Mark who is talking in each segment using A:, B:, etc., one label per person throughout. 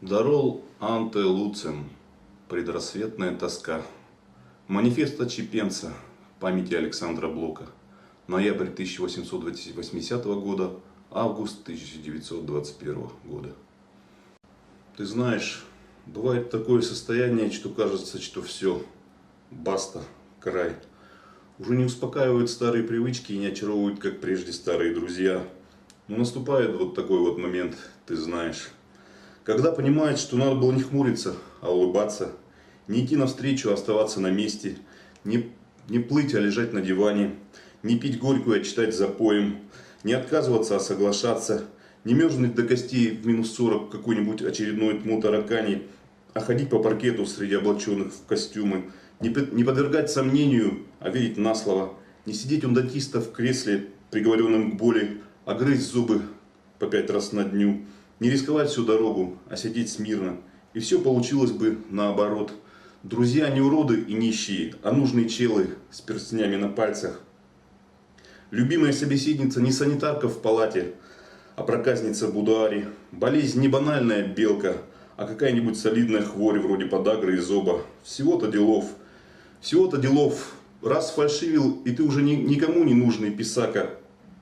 A: Дарол анте луцем, предрассветная тоска. Манифест отщепенца памяти Александра Блока. Ноябрь 1880 года, август 1921 года. Ты знаешь, бывает такое состояние, что кажется, что все, баста, край. Уже не успокаивают старые привычки и не очаровывают, как прежде, старые друзья. Но наступает вот такой вот момент, ты знаешь. Когда понимает, что надо было не хмуриться, а улыбаться, не идти навстречу, а оставаться на месте, не, не плыть, а лежать на диване, не пить горькую, а читать запоем, не отказываться, а соглашаться, не мерзнуть до костей в минус 40 какой-нибудь очередной тьму таракани, а ходить по паркету среди облаченных в костюмы, не, не подвергать сомнению, а верить на слово, не сидеть у дантиста в кресле, приговоренным к боли, а грызть зубы по пять раз на дню, не рисковать всю дорогу, а сидеть смирно. И все получилось бы наоборот. Друзья не уроды и нищие, а нужные челы с перстнями на пальцах. Любимая собеседница не санитарка в палате, а проказница в будуаре. Болезнь не банальная белка, а какая-нибудь солидная хворь вроде подагры и зоба. Всего-то делов. Всего-то делов. Раз фальшивил, и ты уже ни- никому не нужный писака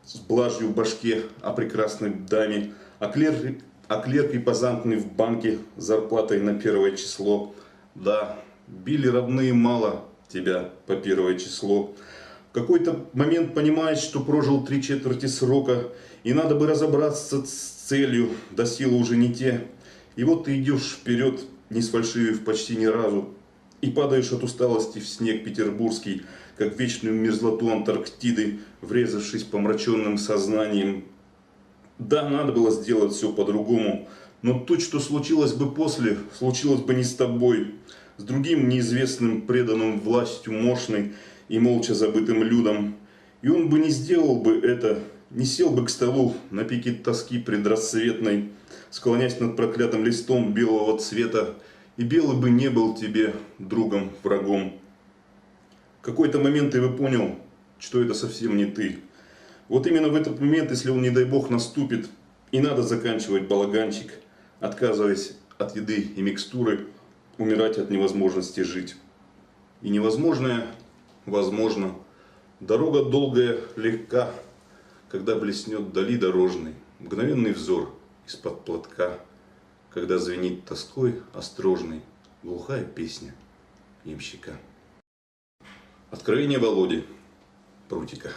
A: с блажью в башке о прекрасной даме, а клерк, а клерк и позамкнутый в банке с зарплатой на первое число. Да, били родные мало тебя по первое число. В какой-то момент понимаешь, что прожил три четверти срока, и надо бы разобраться с целью, до силы уже не те. И вот ты идешь вперед, не сфальшивив почти ни разу, и падаешь от усталости в снег петербургский, как вечную мерзлоту Антарктиды, врезавшись помраченным сознанием. Да, надо было сделать все по-другому, но то, что случилось бы после, случилось бы не с тобой, с другим неизвестным, преданным властью мощной и молча забытым людом. И он бы не сделал бы это, не сел бы к столу на пике тоски предрассветной, склонясь над проклятым листом белого цвета, и белый бы не был тебе другом, врагом. В какой-то момент ты бы понял, что это совсем не ты. Вот именно в этот момент, если он, не дай бог, наступит, и надо заканчивать балаганчик, отказываясь от еды и микстуры, умирать от невозможности жить. И невозможное возможно. Дорога долгая, легка, когда блеснет вдали дорожный, мгновенный взор из-под платка, когда звенит тоской острожной глухая песня ямщика. Откровение Володи Прутика.